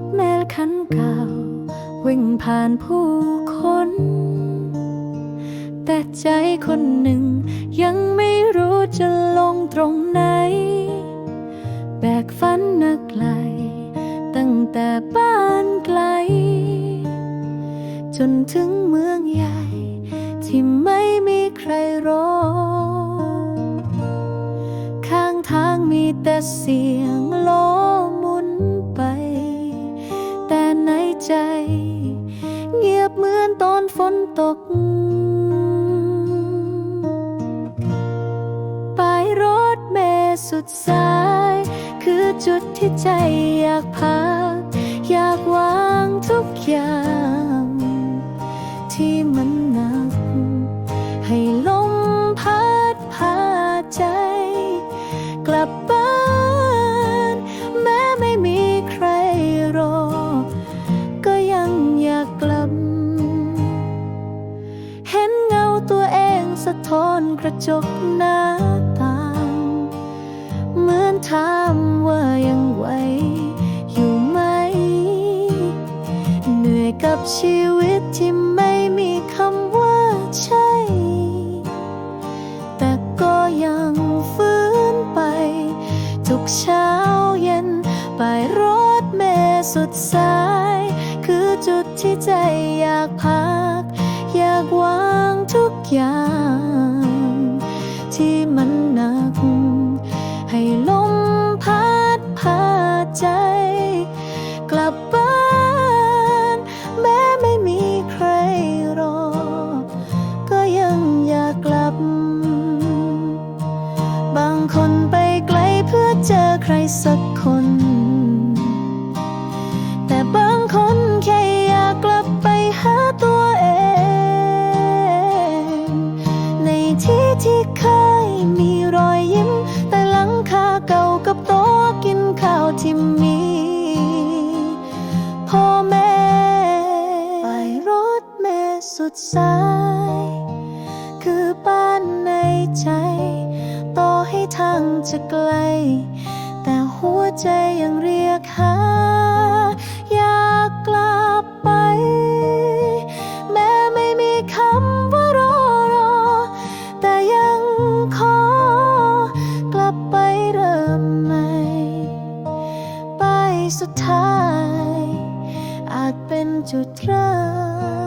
ถเมล์คันเก่า วิ่งผ่านผู้คน แต่ใจคนหนึ่ง ยังไม่รู้จะลงตรงไหน แบกฝันนักไหลตั้งแต่บ้านไกล จนถึงเมืองใหญ่ ที่ไม่มีใครรู้ ข้างทางมีแต่เสียง ตอนฝนตก ปลายรถเมล์สุดสาย คือจุดที่ใจอยากพัก อยากวาะท้อนกระจกหน้าต่างเหมือนถามว่ายังไหวอยู่ไหม เหนื่อยกับชีวิตที่ไม่มีคำว่าใช่ แต่ก็ยังฟื้นไป ทุกเช้าเย็นไปรถเมล์สุดสาย คือจุดที่ใจอยากพัก อยากวางทุกอย่าง ใจ กลับบ้านแม้ไม่มีใครรอ ก็ยังอยากกลับ บางคนไปไกลเพื่อเจอใครสักคน ใจ ต่อให้ทางจะไกล แต่หัวใจยังเรียกหา อยากกลับไป แม้ไม่มีคำว่ารอรอ แต่ยังขอ กลับไปเริ่มใหม่ ไปสุดท้าย อาจเป็นจุดเริ่ม